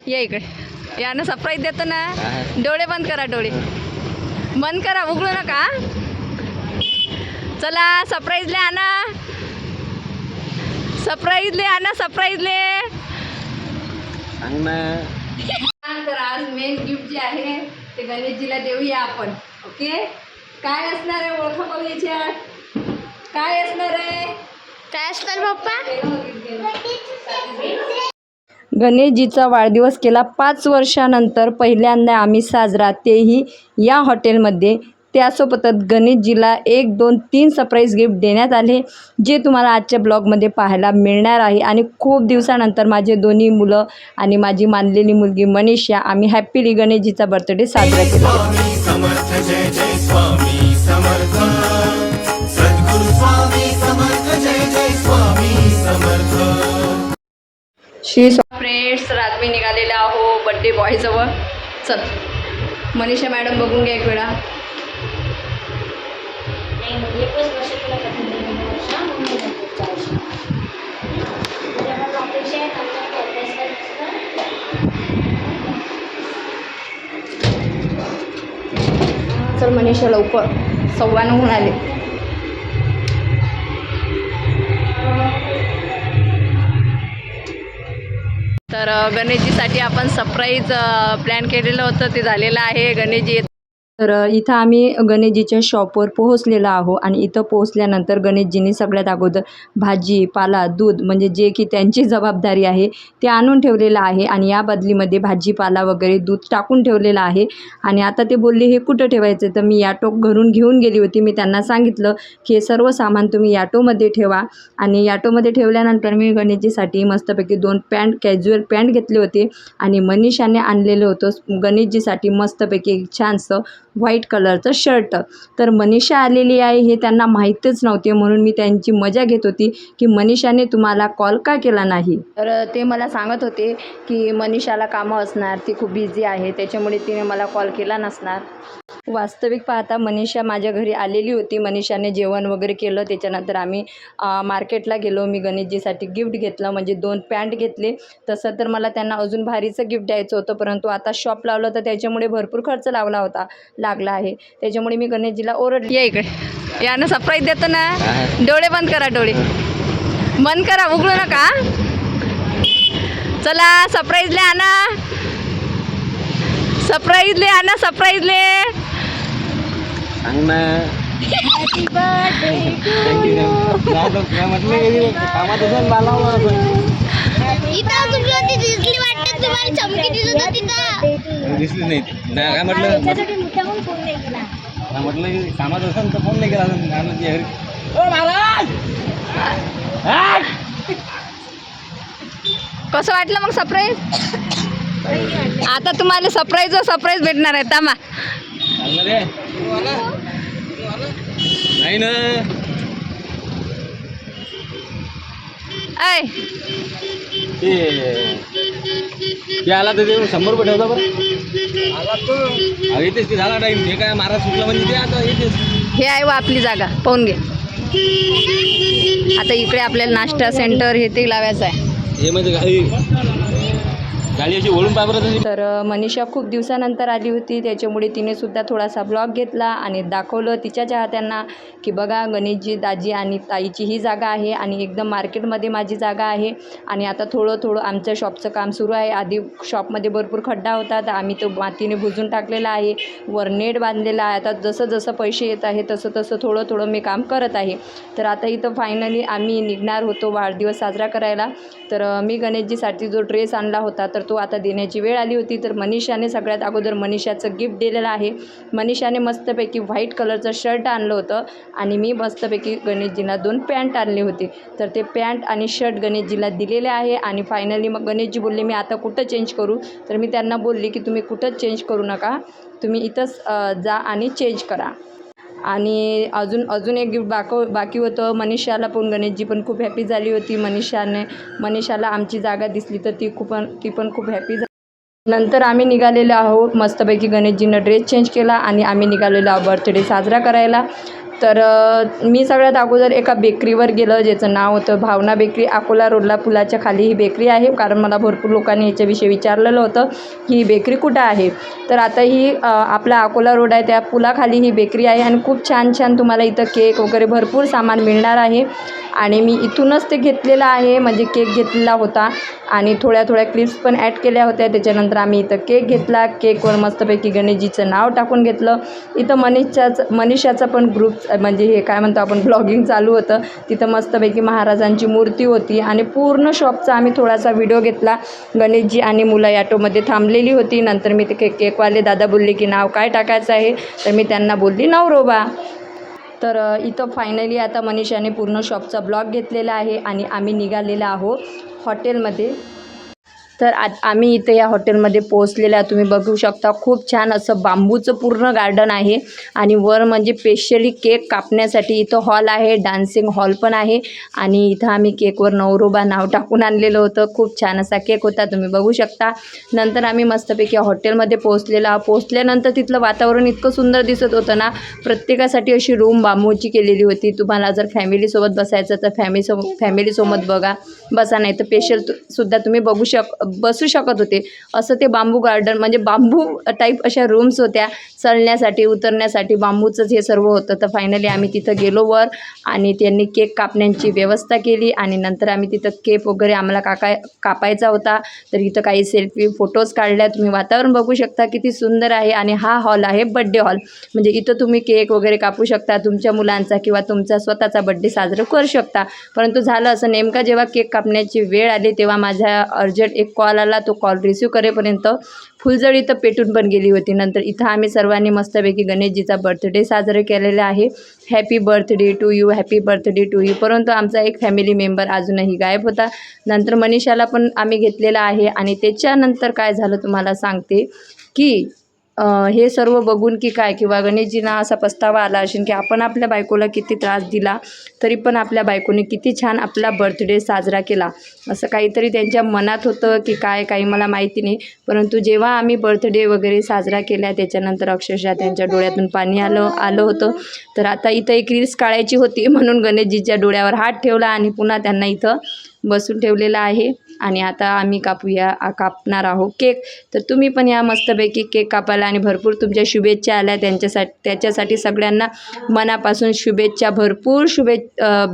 ये इकडे. यानं सरप्राईज देतो ना. डोळे बंद करा डोळे. बंद करा उघडू नका चला सरप्राईजले आणा. सरप्राईजले आणा सरप्राईजले सांग ना तर आज मेन गिफ्ट जे आहे ते गणेशजीला देऊया आपण ओके काय असणार आहे ओळखा बघ याच्यात काय असणार आहे? काय असतं पप्पा? गणेशजीचा वाढदिवस केला. पाच वर्षानंतर पहिल्यांदा आम्ही साजरा. तेही या हॉटेलमध्ये. त्यासोबतच गणेशजीला एक दोन तीन सरप्राईज गिफ्ट देण्यात आले जे तुम्हाला आजच्या ब्लॉगमध्ये पाहायला मिळणार आहे. आणि खूप दिवसानंतर माझे दोन्ही मुलं आणि माझी मानलेली मुलगी मनीषा आम्ही हॅप्पीली गणेशजीचा बर्थडे साजरा केला. स्वामी बड्डे बॉयजवळ चल. मनीषा मॅडम बघून घ्या एक वेळा. चल मनीषा लवकर. सव्वा नऊ होऊन आले तर गणेशजीसाठी आपण सरप्राईज प्लॅन केलेलं होतं. ते झालेलं आहे. गणेशजी येत- तर इथं आम्ही गणेशजीच्या शॉपवर पोहोचलेलो आहो आणि इथं पोहोचल्यानंतर गणेशजींनी सगळ्यात अगोदर भाजी पाला दूध म्हणजे जे की त्यांची जबाबदारी आहे ते आणून ठेवलेलं आहे आणि या बदलीमध्ये भाजीपाला वगैरे दूध टाकून ठेवलेलं आहे. आणि आता ते बोलले हे कुठं ठेवायचं? तर मी याटो घरून घेऊन गेली होती. मी त्यांना सांगितलं की हे सर्व सामान तुम्ही याटोमध्ये ठेवा. आणि याटोमध्ये ठेवल्यानंतर मी गणेशजीसाठी मस्तपैकी दोन पॅन्ट कॅज्युअल पॅन्ट घेतले होते आणि मनीषाने आणलेलं होतं. गणेशजीसाठी मस्तपैकी एक छानसं व्हाईट कलरचं शर्ट. तर मनीषा आलेली आहे हे त्यांना माहीतच नव्हते म्हणून मी त्यांची मजा घेत होती की मनीषाने तुम्हाला कॉल का केला नाही? तर ते मला सांगत होते की मनीषाला कामं असणार ती खूप बिझी आहे त्याच्यामुळे तिने मला कॉल केला नसणार. वास्तविक पाहता मनीषा माझ्या घरी आलेली होती. मनीषाने जेवण वगैरे केलं. त्याच्यानंतर आम्ही मार्केटला गेलो. मी गणेशजीसाठी गिफ्ट घेतलं म्हणजे दोन पॅन्ट घेतले. तसं तर मला त्यांना अजून भारीचं गिफ्ट द्यायचं होतं परंतु आता शॉप लावलं तर त्याच्यामुळे भरपूर खर्च लावला होता. लागला आहे. त्याच्यामुळे मी गणेशजीला ओरडली. या इकडे. यानं सरप्राईज देतो ना. डोळे बंद करा डोळे. बंद करा उघडू नका चला सरप्राईजले आणा. सरप्राईजले आणा सरप्राईजले सांग बालावं इथं तुम्ही होती दिसली वाटतं तुम्हाला? चमकी दिसत होती तिथं दिसलीच नाही. नाही, काय म्हटलं? काय म्हटलं? की कामात असेल तर फोन नाही केला महाराज! कसं वाटलं मग सरप्राईज आता तुम्हाला सरप्राईज सरप्राईज भेटणार आहे. तामा नाही ना. ऐ. ते ते आला तर ते शंभर रुपये ठेवता बरं. आला तो येतेच ते झाला टाईम हे काय महाराज सुटला म्हणजे ते आता येतेच हे आहे व आपली जागा. पाहून घे. आता इकडे आपल्याला नाश्ता सेंटर हे ते लावायचं आहे. हे म्हणजे गाडी अशी ओढून पाय बरं तशी. तर अ, मनीषा खूप दिवसानंतर आली होती. त्याच्यामुळे तिने सुद्धा थोडासा ब्लॉग घेतला आणि दाखवलं तिच्या चाहत्यांना की बघा गणेशजी दाजी आणि ताईची ही जागा आहे आणि एकदम मार्केटमध्ये माझी जागा आहे. आणि आता थोडं थोडं आमच्या शॉपचं काम सुरू आहे. आधी शॉपमध्ये भरपूर खड्डा होता तर आम्ही तो मातीने बुजून टाकलेला आहे. वर नेट बांधलेला आहे. आता जसं जसं पैसे येत आहे तसं तसं थोडं थोडं मी काम करत आहे. तर आता इथं फायनली आम्ही निघणार होतो वाढदिवस साजरा करायला. तर अ, मी गणेशजीसाठी जो ड्रेस आणला होता तर तो आता देण्याची वेळ आली होती. तर मनीषाने सगळ्यात अगोदर मनीषाचं गिफ्ट दिलेलं आहे. मनीषाने मस्तपैकी व्हाईट कलरचं शर्ट आणलं होतं आणि मी मस्तपैकी गणेशजीला दोन पॅन्ट आणले होते. तर ते पॅन्ट आणि शर्ट गणेशजीला दिलेले आहे आणि फायनली मग गणेशजी बोलले मी आता कुठं चेंज करू? तर मी त्यांना बोलली की तुम्ही कुठंच चेंज करू नका. तुम्ही इथंच जा आणि चेंज करा. आणि अजून अजून एक गिफ्ट बाको बाकी होतं मनीषाला पण गणेशजी पण खूप हॅपी झाली होती. मनीषाने मनीषाला आमची जागा दिसली तर ती खूप ती पण खूप हॅपी झाली. नंतर आम्ही निघालेलो आहोत. मस्तपैकी गणेशजीनं ड्रेस चेंज केला आणि आम्ही निघालेलो आहोत बर्थडे साजरा करायला. तर मी सगळ्यात अगोदर एका बेकरीवर गेलं ज्याचं नाव होतं भावना बेकरी. अकोला रोडला पुलाच्या खाली ही बेकरी आहे. कारण मला भरपूर लोकांनी याच्याविषयी विचारलेलं होतं की ही बेकरी कुठं आहे? तर आता ही आपला अकोला रोड आहे त्या पुलाखाली ही बेकरी आहे आणि खूप छान छान तुम्हाला इथं केक वगैरे भरपूर सामान मिळणार आहे. आणि मी इथूनच ते घेतलेलं आहे म्हणजे केक घेतलेला होता. आणि थोड्या थोड्या क्लिप्स पण ॲड केल्या होत्या. त्याच्यानंतर आम्ही इथं केक घेतला. केकवर मस्तपैकी गणेशजीचं नाव टाकून घेतलं. इथं मनीषाचं मनीषाचा पण ग्रुप म्हणजे हे काय म्हणतो आपण ब्लॉगिंग चालू होतं. तिथं मस्तपैकी महाराजांची मूर्ती होती आणि पूर्ण शॉपचा आम्ही थोडासा व्हिडिओ घेतला. गणेशजी आणि मुलं ॲटोमध्ये थांबलेली होती. नंतर मी ते केक केकवाले दादा बोलले की नाव काय टाकायचं आहे? तर मी त्यांना बोलली नवरोबा तर इथं फायनली आता मनीषाने पूर्ण शॉपचा ब्लॉग घेतलेला आहे आणि आम्ही निघालेला आहोत हॉटेलमध्ये तर आ आम्ही इथे या हॉटेलमध्ये पोहोचलेलो आहे. तुम्ही बघू शकता खूप छान असं बांबूचं पूर्ण गार्डन आहे. आणि वर म्हणजे स्पेशली केक कापण्यासाठी इथं हॉल आहे डान्सिंग हॉल पण आहे. आणि इथं आम्ही केकवर नवरोबा नाव टाकून आणलेलं होतं. खूप छान असा केक होता तुम्ही बघू शकता. नंतर आम्ही मस्तपैकी हॉटेलमध्ये पोहोचलेला पोहोचल्यानंतर तिथलं वातावरण इतकं सुंदर दिसत होतं ना प्रत्येकासाठी अशी रूम बांबूची केलेली होती. तुम्हाला जर फॅमिलीसोबत बसायचं तर फॅमिलीसो फॅमिलीसोबत बघा. बसा नाही तर पेशल सुद्धा तुम्ही बघू शक बसू शकत होते. असं ते बांबू गार्डन म्हणजे बांबू टाईप अशा रूम्स होत्या. चढण्यासाठी उतरण्यासाठी बांबूचंच हे सर्व होतं. तर फायनली आम्ही तिथं गेलो वर आणि त्यांनी केक कापण्याची व्यवस्था केली आणि नंतर आम्ही तिथं केक वगैरे आम्हाला काकाय कापायचा होता. तर इथं काही सेल्फी फोटोज काढल्या. तुम्ही वातावरण बघू शकता किती सुंदर आहे आणि हा हॉल आहे बड्डे हॉल म्हणजे इथं तुम्ही केक वगैरे कापू शकता तुमच्या मुलांचा किंवा तुमचा स्वतःचा बड्डे साजरा करू शकता. परंतु झालं असं नेमका जेव्हा केक कापण्याची वेळ आली तेव्हा माझ्या अर्जंट एक कॉल आला तो कॉल रिसिव्ह करेपर्यंत फुलझडी तर पेटून पण गेली होती. नंतर इथं आम्ही सर्वांनी मस्तपैकी गणेशजीचा बर्थडे साजरा केलेला आहे. Happy birthday to you happy birthday to you परंतु आमचा एक फॅमिली मेंबर अजूनही गायब होता. नंतर मनीषाला पण आम्ही घेतलेला आहे. आणि त्याच्यानंतर काय झालं तुम्हाला सांगते की हे सर्व बघून की काय? किंवा गणेशजींना असा पस्तावा आला असेल की आपण आपल्या बायकोला किती त्रास दिला तरी पण आपल्या बायकोने किती छान आपला बर्थडे साजरा केला. असं काहीतरी त्यांच्या मनात होतं की काय काही मला माहिती नाही. परंतु जेव्हा आम्ही बर्थडे वगैरे साजरा केला त्याच्यानंतर अक्षरशः त्यांच्या डोळ्यातून पाणी आलं आलं होतं. तर आता इथं एक रील्स काढायची होती म्हणून गणेशजीच्या डोळ्यावर हात ठेवला आणि पुन्हा त्यांना इथं बसून ठेवलेलं आहे. आणि आता आम्ही कापूया कापणार आहोत केक. तर तुम्ही पण या मस्तपैकी केक कापायला आणि भरपूर तुमच्या शुभेच्छा आल्या. त्यांच्यासाठी त्याच्यासाठी सगळ्यांना मनापासून शुभेच्छा. भरपूर शुभे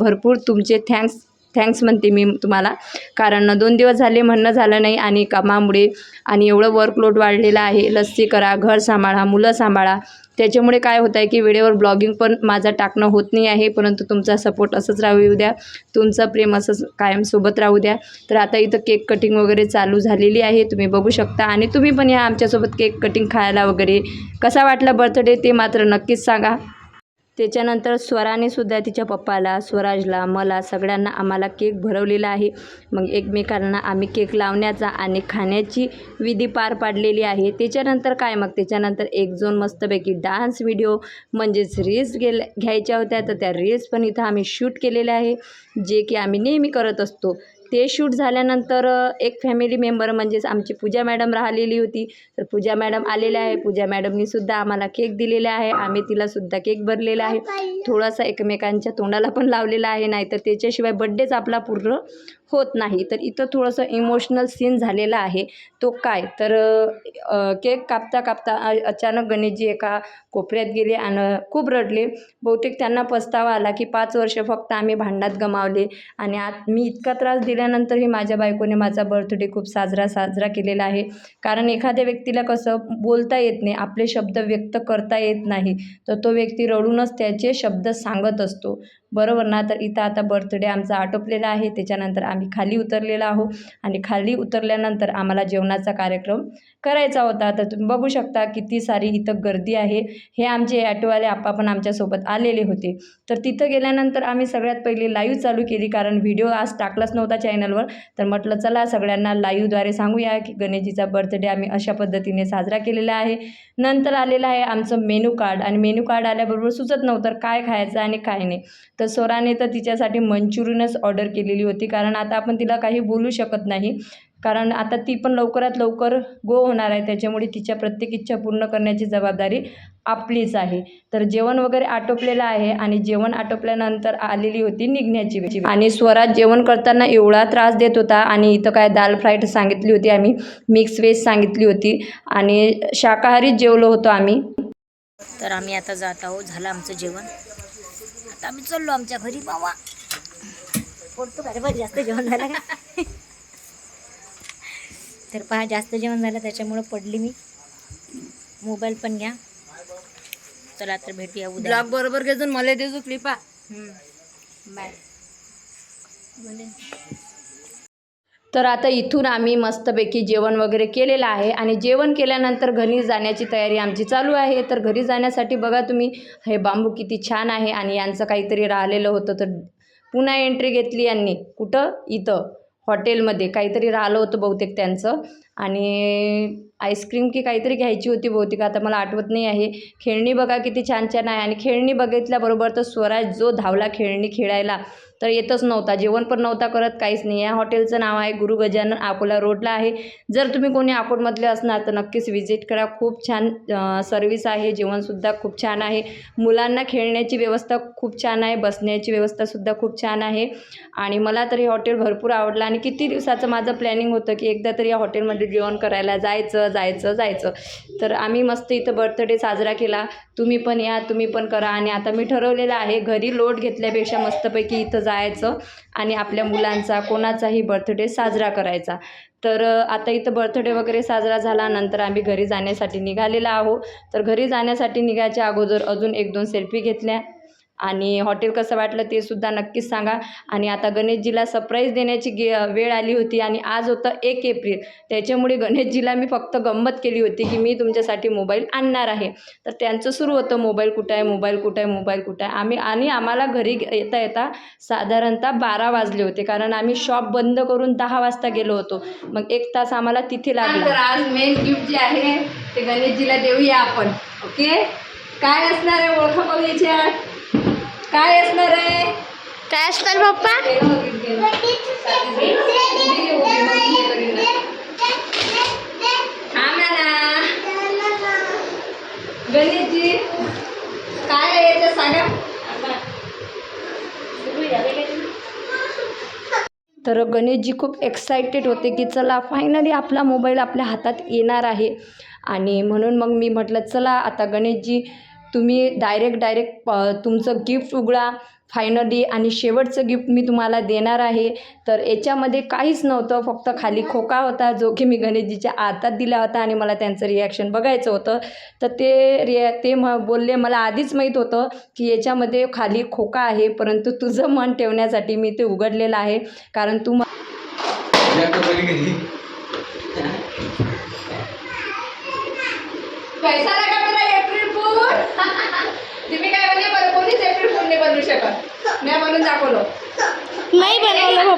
भरपूर तुमचे थँक्स थँक्स म्हणते मी तुम्हाला. कारण दोन दिवस झाले म्हणणं झालं नाही आणि कामामुळे आणि एवढं वर्कलोड वाढलेलं आहे. लस्सी करा घर सांभाळा मुलं सांभाळा. त्याच्यामुळे काय होतं आहे की वेळेवर ब्लॉगिंग पण माझं टाकणं होत नाही आहे परंतु तुमचा सपोर्ट असंच राहू येऊ द्या. तुमचं प्रेम असंच कायमसोबत राहू द्या. तर आता इथं केक कटिंग वगैरे चालू झालेली आहे तुम्ही बघू शकता. आणि तुम्ही पण या आमच्यासोबत केक कटिंग खायला वगैरे कसा वाटला बर्थडे ते मात्र नक्कीच सांगा. त्याच्यानंतर स्वराने सुद्धा तिच्या पप्पाला स्वराजला मला सगळ्यांना आम्हाला केक भरवलेला आहे. मग एकमेकांना आम्ही केक लावण्याचा आणि खाण्याची विधी पार पाडलेली आहे. त्याच्यानंतर काय? मग त्याच्यानंतर एक जोन मस्तपैकी डान्स व्हिडिओ म्हणजेच रील्स गेल घ्यायच्या होत्या. तर त्या रील्स पण इथं आम्ही शूट केलेल्या आहे जे की आम्ही नेहमी करत असतो. ते शूट झाल्यानंतर एक फॅमिली मेंबर म्हणजेच आमची पूजा मॅडम राहिलेली होती. तर पूजा मॅडम आलेल्या आहे. पूजा मॅडमनी सुद्धा आम्हाला केक दिलेला आहे. आम्ही तिला सुद्धा केक भरलेला आहे. थोडासा एकमेकांच्या तोंडाला पण लावलेला आहे. नाहीतर त्याच्याशिवाय बड्डेच आपला पूर्ण होत नाही. तर इथं थोडंसं इमोशनल सीन झालेला आहे. तो काय? तर केक कापता कापता अचानक गणेशजी एका कोपऱ्यात गेले आणि खूप रडले. बहुतेक त्यांना पस्तावा आला की पाच वर्ष फक्त आम्ही भांडणात गमावले आणि आत मी इतका त्रास दिल्यानंतरही माझ्या बायकोने माझा बर्थडे खूप साजरा साजरा केलेला आहे. कारण एखाद्या व्यक्तीला कसं बोलता येत नाही आपले शब्द व्यक्त करता येत नाही तर तो व्यक्ती रडूनच त्याचे शब्द सांगत असतो. बरोबर ना? तर इथं आता बर्थडे आमचा आटोपलेला आहे. त्याच्यानंतर आम्ही खाली उतरलेलो आहो आणि खाली उतरल्यानंतर आम्हाला जेवणाचा कार्यक्रम करायचा होता. तर तुम्ही बघू शकता किती सारी इथं गर्दी आहे. हे आमचे ॲटोवाले आप्पा पण आमच्यासोबत आलेले होते. तर तिथं गेल्यानंतर आम्ही सगळ्यात पहिले लाईव्ह चालू केली. कारण व्हिडिओ आज टाकलाच नव्हता चॅनलवर तर म्हटलं चला सगळ्यांना लाईव्हद्वारे सांगूया की गणेशजीचा बर्थडे आम्ही अशा पद्धतीने साजरा केलेला आहे. नंतर आलेलं आहे आमचं मेनू कार्ड आणि मेनू कार्ड आल्याबरोबर सुचत नव्हतं काय खायचं आणि काय नाही. तर स्वराने तर तिच्यासाठी मंचुरियनच ऑर्डर केलेली होती. कारण आता आपण तिला काही बोलू शकत नाही. कारण आता ती पण लवकरात लवकर गो होणार आहे. त्याच्यामुळे तिच्या प्रत्येक इच्छा पूर्ण करण्याची जबाबदारी आपलीच आहे. तर जेवण वगैरे आटोपलेलं आहे आणि जेवण आटोपल्यानंतर आलेली होती निघण्याची वेळ. आणि स्वराज जेवण करताना एवढा त्रास देत होता आणि इथं काय दाल फ्राईड सांगितली होती आम्ही मिक्स व्हेज सांगितली होती आणि शाकाहारीच जेवलो होतो आम्ही. तर आम्ही आता जात आहोत. झालं आमचं जेवण. आता आम्ही चाललो आमच्या घरी बाबा पडतो का रे बरं जास्त जेवण झालं का? तर पहा जास्त जेवण झालं त्याच्यामुळं पडली मी. मोबाईल पण घ्या. चला तर भेटूया उद्या. ब्लॉग बरोबर घेऊन मला देजो क्लिपा. बाय. तर आता इथून आम्ही मस्तपैकी जेवण वगैरे केलेलं आहे. आणि जेवण केल्यानंतर घरी जाण्याची तयारी आमची चालू आहे. तर घरी जाण्यासाठी बघा तुम्ही हे बांबू किती छान आहे. आणि यांचं काहीतरी राहिलेलं होतं तर पुन्हा एंट्री घेतली यांनी. कुठं? इथं. हॉटेलमध्ये काहीतरी राहिलं होतं बहुतेक त्यांचं. आणि आईस्क्रीम की काहीतरी घ्यायची होती बहुतेक. आता मला आठवत नाही आहे. खेळणी बघा किती छान छान आहे. आणि खेळणी बघितल्याबरोबर तर स्वराज जो धावला खेळणी खेळायला तर येतच नव्हता. जेवण पण नव्हता करत काहीच नाही. या हॉटेलचं नाव आहे गुरु गजानन अकोला रोडला आहे. जर तुम्ही कोणी अकोटमधले असणार तर नक्कीच व्हिजिट करा. खूप छान सर्विस आहे. जेवणसुद्धा खूप छान आहे. मुलांना खेळण्याची व्यवस्था खूप छान आहे. बसण्याची व्यवस्थासुद्धा खूप छान आहे. आणि मला तर हे हॉटेल भरपूर आवडलं आणि किती दिवसाचं माझं प्लॅनिंग होतं की एकदा तरी या हॉटेलमध्ये जेवण करायला जायचं जायचं जायचं. तर आम्ही मस्त इथं बर्थडे साजरा केला. तुम्ही पण या तुम्ही पण करा. आणि आता मी ठरवलेलं आहे घरी लोट घेतल्यापेक्षा मस्तपैकी इथं जायचं आणि आपल्या मुलांचा कोणाचाही बर्थडे साजरा करायचा. तर आता इथं बर्थडे वगैरे साजरा झाला नंतर आम्ही घरी जाण्यासाठी निघालेला आहो तर घरी जाण्यासाठी निघायच्या अगोदर अजून एक दोन सेल्फी घेतल्या. आणि हॉटेल कसं वाटलं ते सुद्धा नक्कीच सांगा. आणि आता गणेशजीला सरप्राईज देण्याची गे वेळ आली होती आणि आज होतं एक एप्रिल. त्याच्यामुळे गणेशजीला मी फक्त गंमत केली होती की मी तुमच्यासाठी मोबाईल आणणार आहे. तर त्यांचं सुरू होतं मोबाईल कुठं आहे मोबाईल कुठं आहे मोबाईल कुठं आहे आम्ही आणि आम्हाला घरी येता येता साधारणतः बारा वाजले होते. कारण आम्ही शॉप बंद करून दहा वाजता गेलो होतो. मग एक तास आम्हाला तिथे लागला. आज मेन गिफ्ट जे आहे ते गणेशजीला देऊया आपण. ओके काय असणार आहे ओळखा बघ याच्यात काय असणार आहे? काय असतं पप्पा? गणेशजी काय आहे याच्यात सांगा? तर गणेशजी खूप एक्सायटेड होते की चला फायनली आपला मोबाईल आपल्या हातात येणार आहे. आणि म्हणून मग मी म्हटलं चला आता गणेशजी तुम्ही डायरेक्ट डायरेक्ट तुमचं गिफ्ट उघडा. फायनली आणि शेवटचं गिफ्ट मी तुम्हाला देणार आहे. तर याच्यामध्ये काहीच नव्हतं. फक्त खाली खोका होता जो की मी गणेशजीच्या हातात दिला होता आणि मला त्यांचं रिॲक्शन बघायचं होतं. तर ते रिया ते म बोलले मला आधीच माहीत होतं की याच्यामध्ये खाली खोका आहे परंतु तुझं मन ठेवण्यासाठी मी ते उघडलेलं आहे. कारण तू पैसा लगा मेरा एप्रिल फूल तुम्ही काय म्हणजे मला कोणीच एप्रिल फूल नाही बनवू शकत. मी बनवून दाखवलं. नाही बनवलं